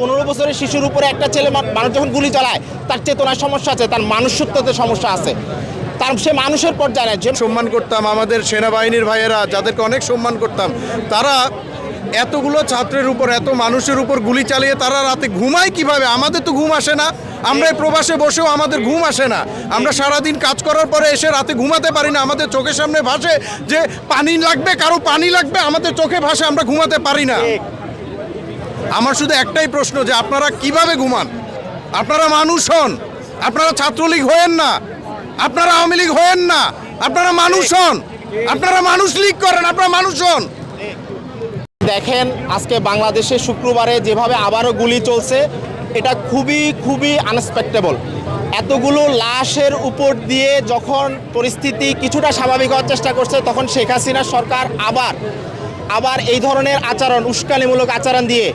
পনেরো বছরের শিশুর উপরে একটা ছেলে মানুষ যখন গুলি চালায় তার চেতনার সমস্যা আছে তার মানুষত্বতে সমস্যা আছে। তার সে মানুষের পর্যায়ে যে সম্মান করতাম আমাদের সেনাবাহিনীর ভাইয়েরা যাদেরকে অনেক সম্মান করতাম তারা এতগুলো ছাত্রের উপর এত মানুষের উপর গুলি চালিয়ে তারা রাতে ঘুমায় কীভাবে? আমাদের তো ঘুম আসে না। আমরা প্রবাসে বসেও আমাদের ঘুম আসে না। আমরা সারাদিন কাজ করার পরে এসে রাতে ঘুমাতে পারি না। আমাদের চোখের সামনে ভাসে যে পানি লাগবে কারও পানি লাগবে আমাদের চোখে ভাসে আমরা ঘুমাতে পারি না। আমার শুধু একটাই প্রশ্ন যে আপনারা কীভাবে ঘুমান? আপনারা মানুষ হন, আপনারা ছাত্রলীগ হয়েন না, আপনারা আওয়ামী লীগ হয়েন না, আপনারা মানুষ হন, আপনারা মানুষ লীগ করেন, আপনারা মানুষ হন। দেখেন, আজকে বাংলাদেশে শুক্রবারে যেভাবে আবারও গুলি চলছে, এটা খুবই খুবই আনএক্সপেক্টেবল এতগুলো লাশের উপর দিয়ে যখন পরিস্থিতি কিছুটা স্বাভাবিক হওয়ার চেষ্টা করছে, তখন শেখ হাসিনা সরকার আবার আবার এই ধরনের আচরণ, উস্কানিমূলক আচরণ দিয়ে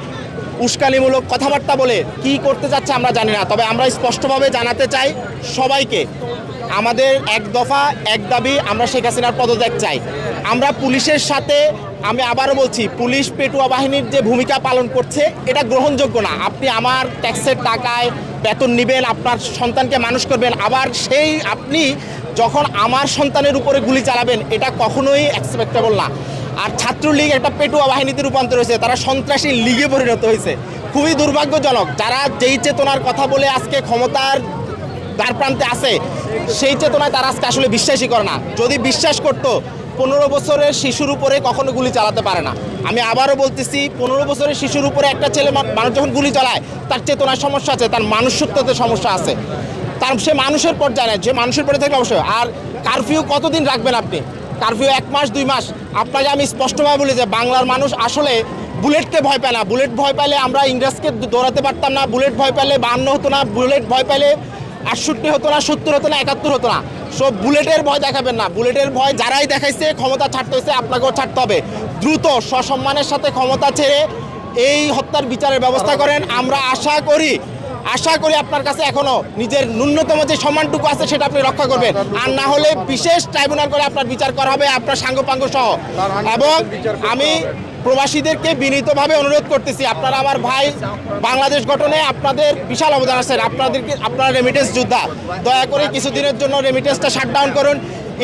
উস্কানিমূলক কথাবার্তা বলে কি করতে যাচ্ছে আমরা জানি না। তবে আমরা স্পষ্টভাবে জানাতে চাই সবাইকে, আমাদের এক দফা, এক দাবি আমরা শেখ হাসিনার পদত্যাগ চাই। আমরা পুলিশের সাথে, আমি আবারও বলছি, পুলিশ পেটুয়া বাহিনীর যে ভূমিকা পালন করছে, এটা গ্রহণযোগ্য না। আপনি আমার ট্যাক্সের টাকায় বেতন নেবেন, আপনার সন্তানকে মানুষ করবেন, আবার সেই আপনি যখন আমার সন্তানের উপরে গুলি চালাবেন, এটা কখনোই অ্যাকসেপ্টেবল না। আর ছাত্রলীগ একটা পেটুয়া বাহিনীতে রূপান্তর হয়েছে, তারা সন্ত্রাসী লীগে পরিণত হয়েছে। খুবই দুর্ভাগ্যজনক, যারা যেই চেতনার কথা বলে আজকে ক্ষমতার দ্বার প্রান্তে আছে, সেই চেতনায় তারা আজকে আসলে বিশ্বাসই করে না। যদি বিশ্বাস করতো, পনেরো বছরের শিশুর উপরে কখনো গুলি চালাতে পারে না। আমি আবারও বলতেছি, পনেরো বছরের শিশুর উপরে একটা ছেলে মানুষ যখন গুলি চালায়, তার চেতনার সমস্যা আছে, তার মানুষত্বতে সমস্যা আছে। তার সে মানুষের পর্যায়ে যে মানুষের পরে থাকলে অবশ্যই। আর কারফিউ কতদিন রাখবেন আপনি? কারফিউ এক মাস, দুই মাস। আপনাকে আমি স্পষ্টভাবে বলি যে বাংলার মানুষ আসলে বুলেটকে ভয় পায় না। বুলেট ভয় পাইলে আমরা ইংরেজকে দৌড়াতে পারতাম না। বুলেট ভয় পাইলে বান্ন হতো না। বুলেট ভয় পাইলে আটষট্টি হতো না, সত্তর হতো না, একাত্তর হতো না। সব বুলেটের ভয় দেখাবেন না। বুলেটের ভয় যারাই দেখাইছে, ক্ষমতা ছাড়তে হয়েছে আপনাকেও ছাড়তে হবে। দ্রুত, সসম্মানের সাথে ক্ষমতা ছেড়ে এই হত্যার বিচারের ব্যবস্থা করেন। আমরা আশা করি আশা করি আপনার কাছে এখনও নিজের ন্যূনতম যে সম্মানটুকু আছে সেটা আপনি রক্ষা করবেন। আর না হলে বিশেষ ট্রাইব্যুনাল করে আপনার বিচার করা হবে, আপনার সাঙ্গপাঙ্গ সহ। এবং আমি প্রবাসীদেরকে বিনীতভাবে অনুরোধ করতেছি, আপনারা আমার ভাই বাংলাদেশ গঠনে আপনাদের বিশাল অবদান আছেন আপনাদেরকে, আপনারা রেমিটেন্স যোদ্ধা, দয়া করে কিছুদিনের জন্য রেমিটেন্সটা শাটডাউন করুন।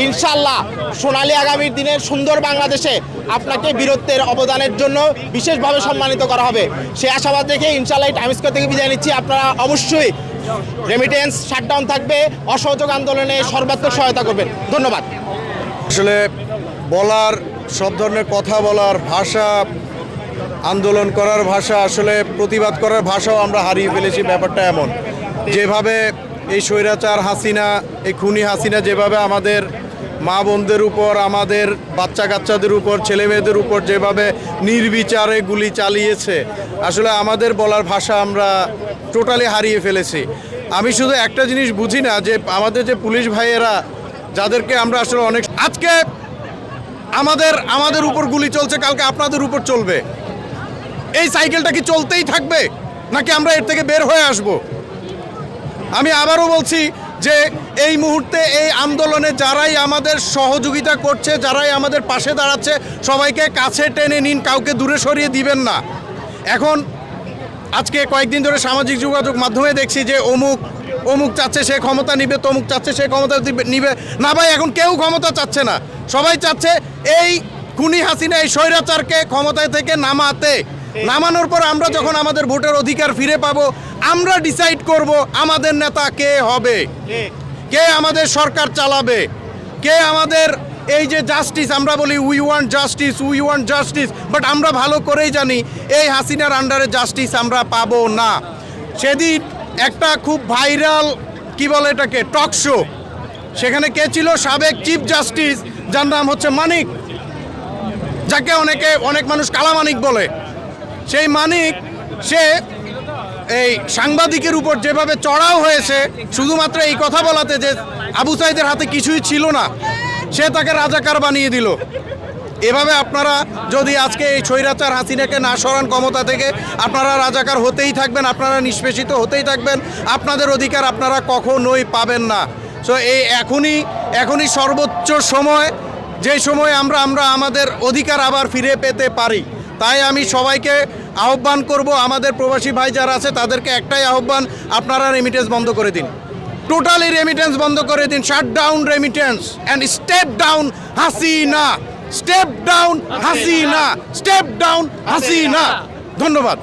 ইনশাল্লাহ সোনালী আগামীর দিনের সুন্দর বাংলাদেশে আপনাকে বীরত্বের অবদানের জন্য বিশেষভাবে সম্মানিত করা হবে। সে আশাবাদ রেখে ইনশাল্লাহ টাইমস থেকে বিদায় নিচ্ছি। আপনারা অবশ্যই রেমিটেন্স শাটডাউন থাকবে। অসহযোগ আন্দোলনে সর্বাত্মক সহায়তা করবেন। ধন্যবাদ। আসলে বলার, সব ধরনের কথা বলার ভাষা, আন্দোলন করার ভাষা, আসলে প্রতিবাদ করার ভাষাও আমরা হারিয়ে ফেলেছি। ব্যাপারটা এমন। যেভাবে এই স্বৈরাচার হাসিনা, এই খুনি হাসিনা যেভাবে আমাদের মা বোনদের উপর, আমাদের বাচ্চা কাচ্চাদের উপর, ছেলে মেয়েদের উপর যেভাবে নির্বিচারে গুলি চালিয়েছে, আসলে আমাদের বলার ভাষা আমরা টোটালি হারিয়ে ফেলেছি। আমি শুধু একটা জিনিস বুঝি না যে আমাদের যে পুলিশ ভাইয়েরা, যাদেরকে আমরা আসলে অনেক আজকে আমাদের আমাদের উপর গুলি চলছে, কালকে আপনাদের উপর চলবে। এই সাইকেলটা কি চলতেই থাকবে, নাকি আমরা এর থেকে বের হয়ে আসব? আমি আবারও বলছি যে এই মুহূর্তে এই আন্দোলনে যারাই আমাদের সহযোগিতা করছে, যারাই আমাদের পাশে দাঁড়াচ্ছে, সবাইকে কাছে টেনে নিন, কাউকে দূরে সরিয়ে দিবেন না। এখন আজকে কয়েকদিন ধরে সামাজিক যোগাযোগ মাধ্যমে দেখছি যে অমুক অমুক চাচ্ছে সে ক্ষমতা নিবে, তমুক চাচ্ছে সে ক্ষমতা নিবে। না ভাই, এখন কেউ ক্ষমতা চাচ্ছে না। সবাই চাচ্ছে এই খুনি হাসিনা এই স্বৈরাচারকে ক্ষমতায় থেকে নামাতে। নামানোর পর আমরা যখন আমাদের ভোটের অধিকার ফিরে পাবো আমরা ডিসাইড করব আমাদের নেতা কে হবে। কে? আমাদের সরকার চালাবে? কে আমাদের এই যে জাস্টিস আমরা বলি we want justice we want justice but আমরা ভালো করেই জানি এই হাসিনার আন্ডারে জাস্টিস আমরা পাবো না। সেদিন একটা খুব ভাইরাল কি বলে এটাকে টক শো সেখানে কে ছিল? সাবেক চিফ জাস্টিস যার নাম হচ্ছে মানিক যাকে অনেকে অনেক মানুষ কালামানিক বলে। সেই মানিক, সে এই সাংবাদিকের উপর যেভাবে চড়াও হয়েছে, শুধুমাত্র এই কথা বলাতে যে আবু সাইদের হাতে কিছুই ছিল না, সে তাকে রাজাকার বানিয়ে দিল। এভাবে আপনারা যদি আজকে এই স্বৈরাচার হাসিনাকে না সরান ক্ষমতা থেকে, আপনারা রাজাকার হতেই থাকবেন, আপনারা নিষ্পেষিত হতেই থাকবেন, আপনাদের অধিকার আপনারা কখনোই পাবেন না। সো এই এখনই এখনই সর্বোচ্চ সময়, যে সময় আমরা আমরা আমাদের অধিকার আবার ফিরে পেতে পারি। তাই আমি সবাইকে আহ্বান করব আমাদের প্রবাসী ভাই যারা আছে তাদেরকে একটাই আহ্বান আপনারা রেমিটেন্স বন্ধ করে দিন। টোটালি রেমিটেন্স বন্ধ করে দিন shut down remittance and step down Hasina step down Hasina. Step down Hasina. ধন্যবাদ।